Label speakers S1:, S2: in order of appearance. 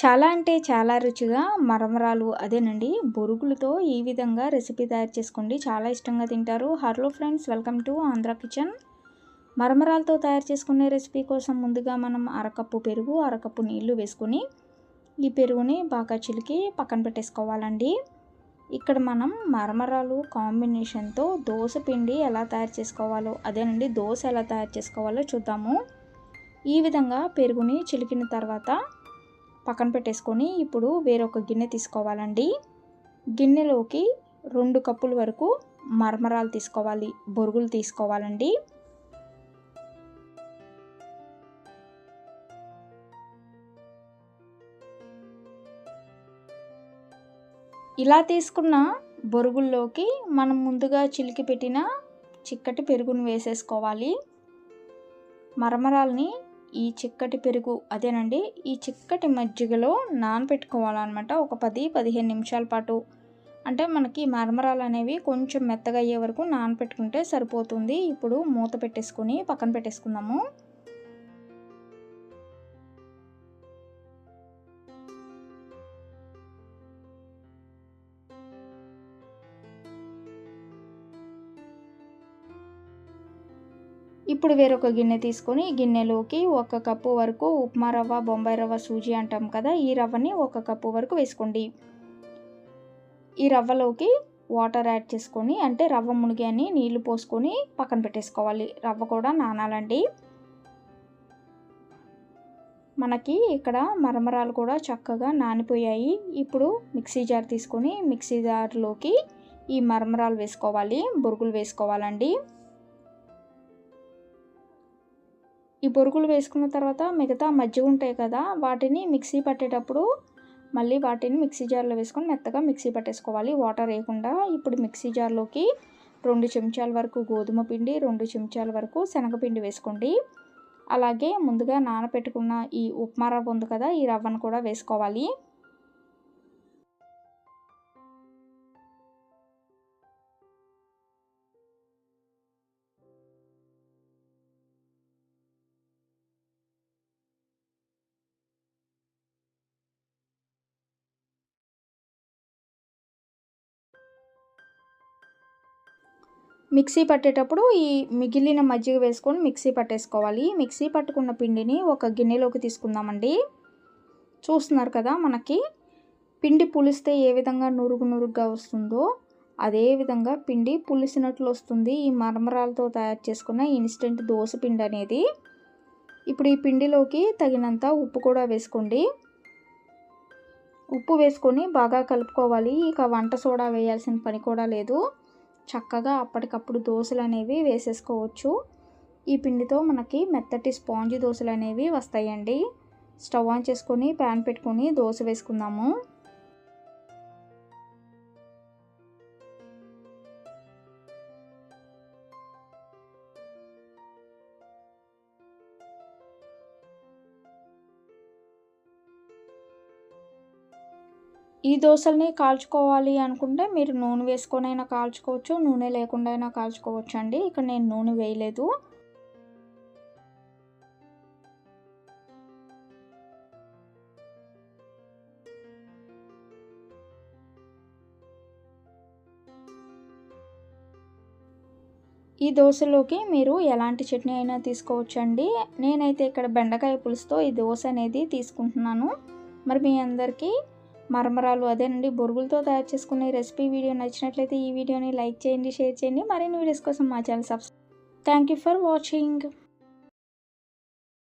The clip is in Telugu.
S1: చాలా అంటే చాలా రుచిగా మరమరాలు అదేనండి. బొరుగులతో ఈ విధంగా రెసిపీ తయారు చేసుకోండి. చాలా ఇష్టంగా తింటారు. Hello friends welcome to Andhra kitchen. మరమరాలతో తయారు చేసుకునే రెసిపీ కోసం ముందుగా మనం అరకప్పు పెరుగు అరకప్పు నీళ్ళు వేసుకొని ఈ పెరుగుని బాగా చిలికి పక్కన పెట్టేసుకోవాలండి. ఇక్కడ మనం మరమరాలు కాంబినేషన్తో దోశ పిండి ఎలా తయారు చేసుకోవాలో అదేనండి దోశ ఎలా తయారు చేసుకోవాలో చూద్దాము. ఈ విధంగా పెరుగుని చిలికిన తర్వాత పక్కన పెట్టేసుకొని ఇప్పుడు వేరొక గిన్నె తీసుకోవాలండి. గిన్నెలోకి రెండు కప్పుల వరకు మరమరాలు తీసుకోవాలి బొరుగులు తీసుకోవాలండి. ఇలా తీసుకున్న బొరుగుల్లోకి మనం ముందుగా చిలికి పెట్టిన చిక్కటి పెరుగును వేసేసుకోవాలి. మరమరాల్ని ఈ చిక్కటి పెరుగు అదేనండి. ఈ చిక్కటి మజ్జిగలో నానబెట్టుకోవాలన్నమాట ఒక పది పదిహేను నిమిషాల పాటు. అంటే మనకి మరమరాలు అనేవి కొంచెం మెత్తగా అయ్యే వరకు నానబెట్టుకుంటే సరిపోతుంది. ఇప్పుడు మూత పెట్టేసుకొని పక్కన పెట్టేసుకుందాము. ఇప్పుడు వేరొక గిన్నె తీసుకొని గిన్నెలోకి ఒక కప్పు వరకు ఉప్మా రవ్వ బొంబాయి రవ్వ సూజీ అంటాం కదా ఈ రవ్వని ఒక కప్పు వరకు వేసుకోండి. ఈ రవ్వలోకి వాటర్ యాడ్ చేసుకొని అంటే రవ్వ మునిగాని నీళ్ళు పోసుకొని పక్కన పెట్టేసుకోవాలి. రవ్వ కూడా నానాలండి. మనకి ఇక్కడ మరమరాలు కూడా చక్కగా నానిపోయాయి. ఇప్పుడు మిక్సీ జార్ తీసుకొని మిక్సీ జార్లోకి ఈ మరమరాలు వేసుకోవాలి బొరుగులు వేసుకోవాలండి. ఈ బొరుగులు వేసుకున్న తర్వాత మిగతా మజ్జిగ ఉంటాయి కదా వాటిని మిక్సీ పట్టేటప్పుడు మళ్ళీ వాటిని మిక్సీ జార్లో వేసుకొని మెత్తగా మిక్సీ పట్టేసుకోవాలి. వాటర్ వేయకుండా ఇప్పుడు మిక్సీ జార్లోకి రెండు చెంచాల వరకు గోధుమ పిండి రెండు చెంచాల వరకు శనగపిండి వేసుకోండి. అలాగే ముందుగా నానబెట్టుకున్న ఈ ఉప్మా రవ్వ ఉంది కదా ఈ రవ్వను కూడా వేసుకోవాలి. మిక్సీ పట్టేటప్పుడు ఈ మిగిలిన మజ్జిగ వేసుకొని మిక్సీ పట్టేసుకోవాలి. మిక్సీ పట్టుకున్న పిండిని ఒక గిన్నెలోకి తీసుకుందామండి. చూస్తున్నారు కదా మనకి పిండి పులిస్తే ఏ విధంగా నురుగు నురుగ్గా వస్తుందో అదే విధంగా పిండి పులిసినట్లు వస్తుంది. ఈ మరమరాలతో తయారు చేసుకున్న ఇన్స్టెంట్ దోశ పిండి అనేది. ఇప్పుడు ఈ పిండిలోకి తగినంత ఉప్పు కూడా వేసుకోండి. ఉప్పు వేసుకొని బాగా కలుపుకోవాలి. ఇక వంట సోడా వేయాల్సిన పని కూడా లేదు. చక్కగా అప్పటికప్పుడు దోశలు అనేవి వేసేసుకోవచ్చు. ఈ పిండితో మనకి మెత్తటి స్పాంజ్ దోశలు అనేవి వస్తాయండి. స్టవ్ ఆన్ చేసుకొని ప్యాన్ పెట్టుకొని దోశ వేసుకుందాము. ఈ దోశల్ని కాల్చుకోవాలి అనుకుంటే మీరు నూనె వేసుకొనైనా కాల్చుకోవచ్చు నూనె లేకుండా అయినా కాల్చుకోవచ్చు అండి ఇక్కడ నేను నూనె వేయలేదు. ఈ దోశలోకి మీరు ఎలాంటి చట్నీ అయినా తీసుకోవచ్చండి. నేనైతే ఇక్కడ బెండకాయ పులుసుతో ఈ దోశ అనేది తీసుకుంటున్నాను. మరి మీ అందరికీ మరమరాలు అదేనండి. బొరుగులతో తయారు చేసుకునే రెసిపీ వీడియో నచ్చినట్లయితే ఈ వీడియోని లైక్ చేయండి షేర్ చేయండి. మరిన్ని వీడియోస్ కోసం మా channel subscribe thank you for watching.